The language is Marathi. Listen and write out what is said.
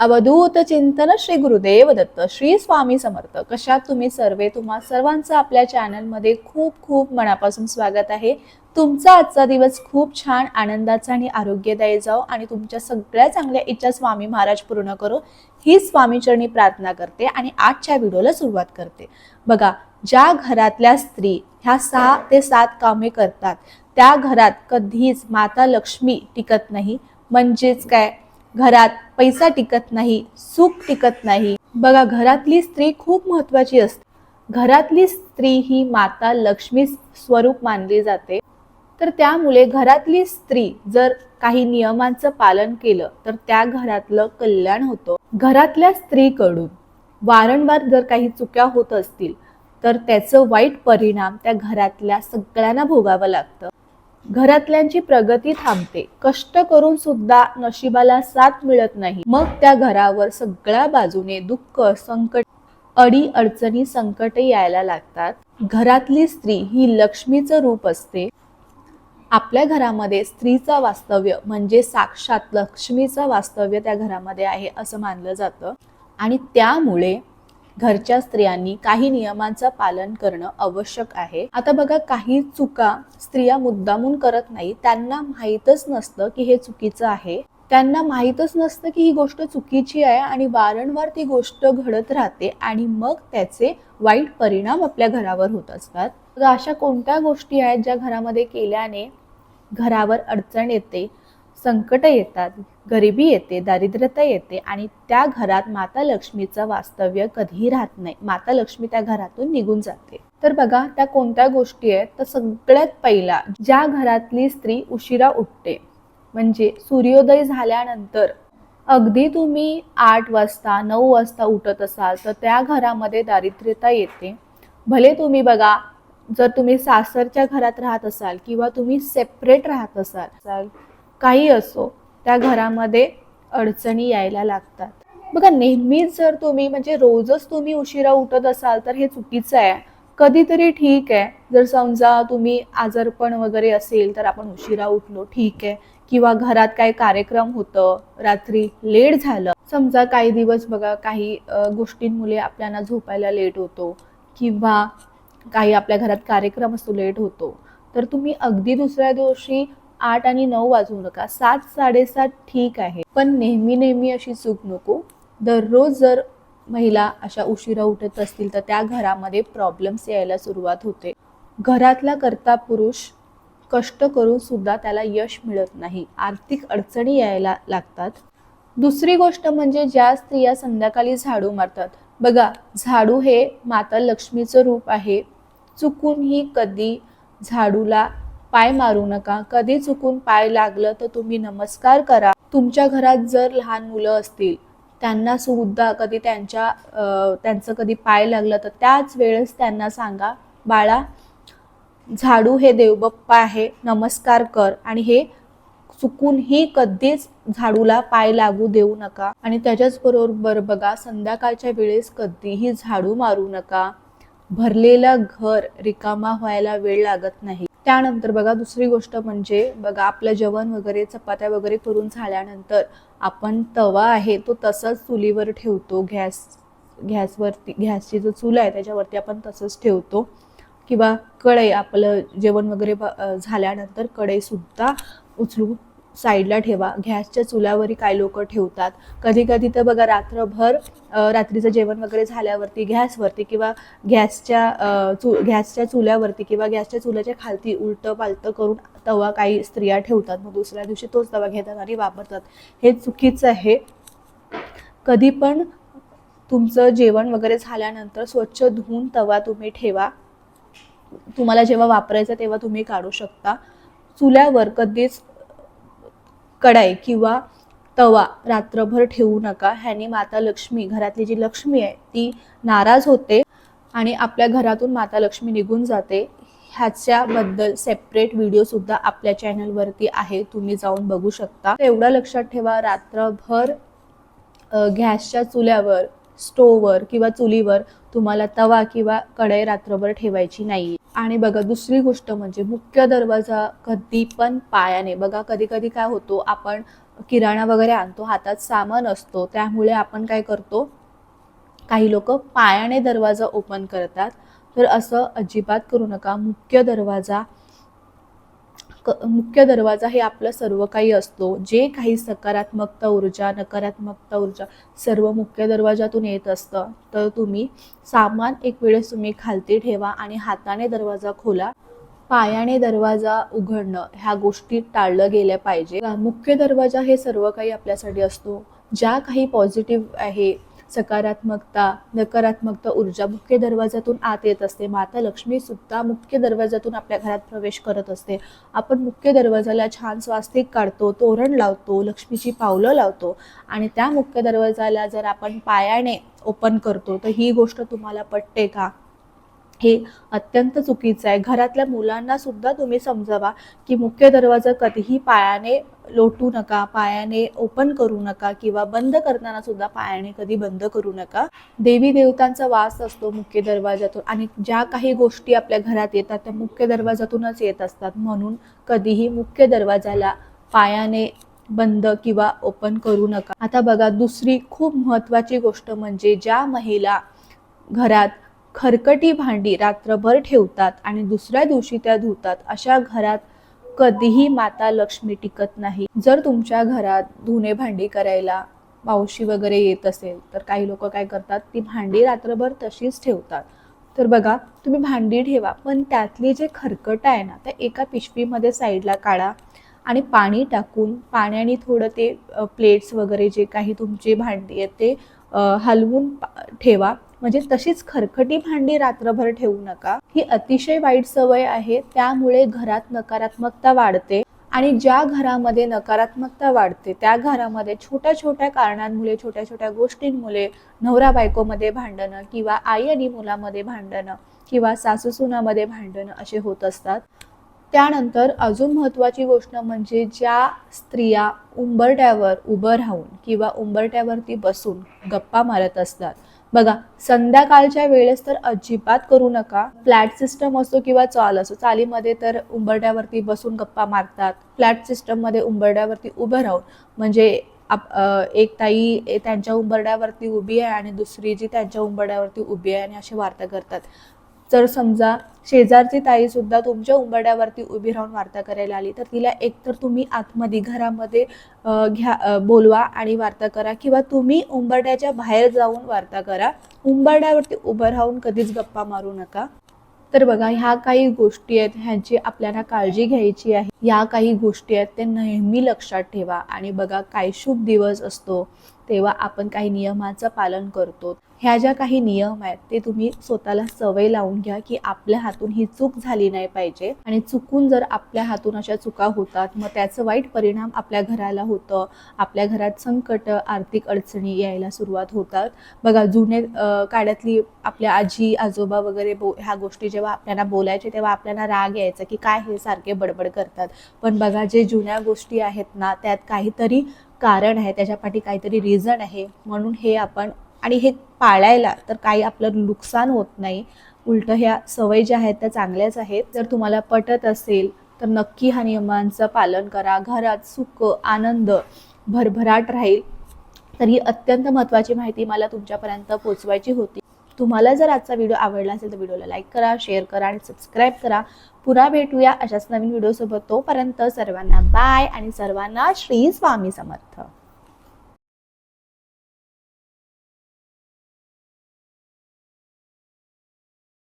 अवधूत चिंतन श्री गुरुदेव दत्त श्री स्वामी समर्थ. कशात तुम्ही सर्वे तुम्हा सर्वांचं आपल्या चॅनलमध्ये खूप खूप मनापासून स्वागत आहे. तुमचा आजचा दिवस खूप छान आनंदाचा आणि आरोग्यदायी जाओ आणि तुमच्या सगळ्या चांगल्या इच्छा स्वामी महाराज पूर्ण करो. ही स्वामीचरणी प्रार्थना करते आणि आजच्या व्हिडिओला सुरुवात करते. बघा ज्या घरातल्या स्त्री ह्या सहा ते सात कामे करतात त्या घरात कधीच माता लक्ष्मी टिकत नाही. म्हणजेच काय? घरात पैसा टिकत नाही सुख टिकत नाही. बघा घरातली स्त्री खूप महत्वाची असते. घरातली स्त्री ही माता लक्ष्मी स्वरूप मानली जाते. तर त्यामुळे घरातली स्त्री जर काही नियमांचं पालन केलं तर त्या घरातलं कल्याण होतं. घरातल्या स्त्रीकडून वारंवार जर काही चुक्या होत असतील तर त्याचं वाईट परिणाम त्या घरातल्या सगळ्यांना भोगावं लागतं. घरातल्यांची प्रगती थांबते. कष्ट करून सुद्धा नशिबाला साथ मिळत नाही. मग त्या घरावर सगळ्या बाजूने दुःख संकट अडी अडचणी संकट यायला लागतात. घरातली स्त्री ही लक्ष्मीचं रूप असते. आपल्या घरामध्ये स्त्रीचं वास्तव्य म्हणजे साक्षात लक्ष्मीचं वास्तव्य त्या घरामध्ये आहे असं मानलं जातं. आणि त्यामुळे घरच्या स्त्रियांनी काही नियमांचं पालन करणं आवश्यक आहे. आता बघा काही चुका स्त्रिया मुद्दामून करत नाही. त्यांना माहीतच नसतं की हे चुकीचं आहे. त्यांना माहीतच नसतं की ही गोष्ट चुकीची आहे आणि वारंवार ती गोष्ट घडत राहते आणि मग त्याचे वाईट परिणाम आपल्या घरावर होत असतात. तर अशा कोणत्या गोष्टी आहेत ज्या घरामध्ये केल्याने घरावर अडचण येते? संकट येतात गरिबी येते दारिद्र्यता येते आणि त्या घरात माता लक्ष्मीचं वास्तव्य कधीही राहत नाही. माता लक्ष्मी त्या घरातून निघून जाते. तर बघा त्या कोणत्या गोष्टी आहेत? तर सगळ्यात पहिला ज्या घरातली स्त्री उशिरा उठते म्हणजे सूर्योदय झाल्यानंतर अगदी तुम्ही आठ वाजता नऊ वाजता उठत असाल तर त्या घरामध्ये दारिद्र्यता येते. भले तुम्ही बघा जर तुम्ही सासरच्या घरात राहत असाल किंवा तुम्ही सेपरेट राहत असाल काही असो त्या घरामध्ये अडचणी यायला लागतात. बघा नेहमीच जर तुम्ही म्हणजे रोजच तुम्ही उशिरा उठत असाल तर हे चुकीचं आहे. कधीतरी ठीक आहे. जर समजा तुम्ही आजारपण वगैरे असेल तर आपण उशिरा उठलो ठीक आहे. किंवा घरात काही कार्यक्रम होतं रात्री लेट झालं. समजा काही दिवस बघा काही गोष्टींमुळे आपल्याला झोपायला लेट होतो किंवा काही आपल्या घरात कार्यक्रम असतो लेट होतो. तर तुम्ही अगदी दुसऱ्या दिवशी आठ आणि नऊ वाजवू नका. सात साडेसात ठीक आहे. पण नेहमी नेहमी अशी चूक नको. दररोज जर महिला अशा उशिरा उठत असतील तर त्या घरामध्ये प्रॉब्लेम्स यायला सुरुवात होते. घरातला कर्ता पुरुष कष्ट करून सुद्धा त्याला यश मिळत नाही. आर्थिक अडचणी यायला लागतात. दुसरी गोष्ट म्हणजे ज्या स्त्रिया संध्याकाळी झाडू मारतात. बघा झाडू हे माता लक्ष्मीचं रूप आहे. चुकूनही कधी झाडूला पाय मारू नका. कधी चुकून पाय लागलं तर तुम्ही नमस्कार करा. तुमच्या घरात जर लहान मुलं असतील त्यांना सुद्धा कधी त्यांच्या त्यांचं कधी पाय लागलं तर त्याच वेळेस त्यांना सांगा बाळा झाडू हे देवबाप्पा आहे नमस्कार कर आणि हे चुकूनही कधीच झाडूला पाय लागू देऊ नका. आणि त्याच्याच बरोबर बघा संध्याकाळच्या वेळेस कधीही झाडू मारू नका. भरलेलं घर रिकामा व्हायला वेळ लागत नाही. त्यानंतर बघा दुसरी गोष्ट म्हणजे बघा आपलं जेवण वगैरे चपात्या वगैरे करून झाल्यानंतर आपण तवा आहे तो तसाच चुलीवर ठेवतो. गॅस गॅसवरती गॅसची जो चूल आहे त्याच्यावरती आपण तसंच ठेवतो. किंवा कढई आपलं जेवण वगैरे ब- झाल्यानंतर कढईसुद्धा उचलून साईडला ठेवा. गॅसच्या चुल्यावरही काही लोक ठेवतात. कधी कधी तर बघा रात्रभर रात्रीचं जेवण वगैरे झाल्यावरती गॅसवरती किंवा गॅसच्या चु गॅसच्या चुल्यावरती किंवा गॅसच्या चुल्याच्या खालती उलटं पालटं करून तवा काही स्त्रिया ठेवतात. मग दुसऱ्या दिवशी तोच तवा घेतात आणि वापरतात. हे चुकीचं आहे. कधी पण तुमचं जेवण वगैरे झाल्यानंतर स्वच्छ धुवून तवा तुम्ही ठेवा. तुम्हाला जेव्हा वापरायचं तेव्हा तुम्ही काढू शकता. चुल्यावर कधीच कढाई किंवा तवा रात्रभर ठेवू नका. ह्याने माता लक्ष्मी घरातली जी लक्ष्मी आहे ती नाराज होते आणि आपल्या घरातून माता लक्ष्मी निघून जाते. ह्याच्याबद्दल सेपरेट व्हिडिओसुद्धा आपल्या चॅनलवरती आहे. तुम्ही जाऊन बघू शकता. एवढं लक्षात ठेवा रात्रभर गॅसच्या चुल्यावर स्टोवर किंवा चुलीवर तुम्हाला तवा किंवा कढई रात्रभर ठेवायची नाही आणि बघा दुसरी गोष्ट म्हणजे मुख्य दरवाजा कधी पण पायाने बघा कधी कधी काय होतो आपण किराणा वगैरे आणतो हातात सामान असतो त्यामुळे आपण काय करतो काही लोक पायाने दरवाजा ओपन करतात. तर असं अजिबात करू नका. मुख्य दरवाजा क- मुख्य दरवाजा हे आपलं सर्व काही असतो. जे काही सकारात्मकता ऊर्जा नकारात्मकता ऊर्जा सर्व मुख्य दरवाजातून येत असतं. तर तुम्ही सामान एक वेळेस तुम्ही खालती ठेवा आणि हाताने दरवाजा खोला. पायाने दरवाजा उघडणं ह्या गोष्टी टाळलं गेल्या पाहिजे. मुख्य दरवाजा हे सर्व काही आपल्यासाठी असतो. ज्या काही पॉझिटिव्ह आहे सकारात्मकता नकारात्मकता ऊर्जा मुख्य दरवाजातून आत येत असते. माता लक्ष्मी सुद्धा मुख्य दरवाजातून आपल्या घरात प्रवेश करत असते. आपण मुख्य दरवाजाला छान स्वास्तिक काढतो तोरण लावतो लक्ष्मीची पावलं लावतो आणि त्या मुख्य दरवाजाला जर आपण पायाने ओपन करतो तर ही गोष्ट तुम्हाला पटते का? हे अत्यंत चुकीचं आहे. घरातल्या मुलांना सुद्धा तुम्ही समजावा की मुख्य दरवाजा कधीही पायाने लोटू नका पायाने ओपन करू नका किंवा बंद करताना सुद्धा पायाने कधी बंद करू नका. देवी देवतांचा वास असतो मुख्य दरवाजातून आणि ज्या काही गोष्टी आपल्या घरात येतात त्या मुख्य दरवाजातूनच येत असतात. म्हणून कधीही मुख्य दरवाजाला पायाने बंद किंवा ओपन करू नका. आता बघा दुसरी खूप महत्त्वाची गोष्ट म्हणजे ज्या महिला घरात खरकटी भांडी रात्रभर ठेवतात आणि दुसऱ्या दिवशी त्या धुतात. अशा घरात कधीही माता लक्ष्मी टिकत नाही. जर तुमच्या घरात धुणे भांडी करायला मावशी वगैरे येत असेल तर काही लोक काय करतात ती भांडी रात्रभर तशीच ठेवतात. तर बघा तुम्ही भांडी ठेवा पण त्यातली जे खरकट आहे ना त्या एका पिशवीमध्ये साईडला काढा आणि पाणी टाकून पाण्याने थोडं ते प्लेट्स वगैरे जे काही तुमची भांडी आहेत ते हलवून ठेवा. म्हणजे तशीच खरखटी भांडी रात्रभर ठेवू नका. ही अतिशय वाईट सवय आहे त्यामुळे घरात नकारात्मकता वाढते आणि ज्या घरामध्ये नकारात्मकता वाढते त्या घरामध्ये छोट्या छोट्या कारणांमुळे छोट्या छोट्या गोष्टींमुळे नवरा बायकोमध्ये भांडणं किंवा आई आणि मुलामध्ये भांडणं किंवा सासू सुनामध्ये भांडणं असे होत असतात. त्यानंतर अजून महत्त्वाची गोष्ट म्हणजे ज्या स्त्रिया उंबरट्यावर उभं राहून किंवा उंबरट्यावरती बसून गप्पा मारत असतात बघा संध्याकाळच्या वेळेस तर अजिबात करू नका. फ्लॅट सिस्टम असो किंवा चाल असो चालीमध्ये तर उंबरड्यावरती बसून गप्पा मारतात. फ्लॅट सिस्टममध्ये उंबरड्यावरती उभं राहून. म्हणजे आप एक ताई त्यांच्या उंबरड्यावरती उभी आहे आणि दुसरी जी त्यांच्या उंबरड्यावरती उभी आहे आणि असे वार्ता करतात. जर समजा शेजारची ताई सुद्धा तुमच्या उंबरड्यावरती उभी राहून वार्ता करायला आली तर तिला एकतर तुम्ही आतमध्ये घरामध्ये घ्या बोलवा आणि वार्ता करा किंवा तुम्ही उंबरड्याच्या बाहेर जाऊन वार्ता करा. उंबरड्यावरती उभं राहून कधीच गप्पा मारू नका. तर बघा ह्या काही गोष्टी आहेत ह्यांची आपल्याला काळजी घ्यायची आहे. या काही गोष्टी आहेत ते नेहमी लक्षात ठेवा आणि बघा काय शुभ दिवस असतो तेव्हा आपण काही नियमाचं पालन करतो. ह्या ज्या काही नियम आहेत ते तुम्ही स्वतःला सवय लावून घ्या की आपल्या हातून ही चूक झाली नाही पाहिजे. आणि चुकून जर आपल्या हातून अशा चुका होतात मग त्याचं वाईट परिणाम आपल्या घराला होतं. आपल्या घरात संकट आर्थिक अडचणी यायला सुरुवात होतात. बघा जुने काळातली आपल्या आजी आजोबा वगैरे बो ह्या गोष्टी जेव्हा आपल्याला बोलायचे तेव्हा आपल्याला राग यायचा की काय हे सारखे बडबड करतात. पण बघा जे जुन्या गोष्टी आहेत ना त्यात काहीतरी कारण आहे त्याच्या पाठी काहीतरी रिझन आहे. म्हणून हे आपण आणि हे पाळायला तर काही आपलं नुकसान होत नाही. उलट ह्या सवयी ज्या आहेत त्या चांगल्याच आहेत. जर तुम्हाला पटत असेल तर नक्की ह्या नियमांचं पालन करा. घरात सुख आनंद भरभराट राहील. तर ही अत्यंत महत्त्वाची माहिती मला तुमच्यापर्यंत पोचवायची होती. तुम्हाला जर आजचा व्हिडिओ आवडला असेल तर व्हिडिओला लाईक करा शेअर करा आणि सबस्क्राईब करा. पुन्हा भेटूया अशाच नवीन व्हिडिओसोबत. तोपर्यंत सर्वांना बाय आणि सर्वांना श्री स्वामी समर्थ.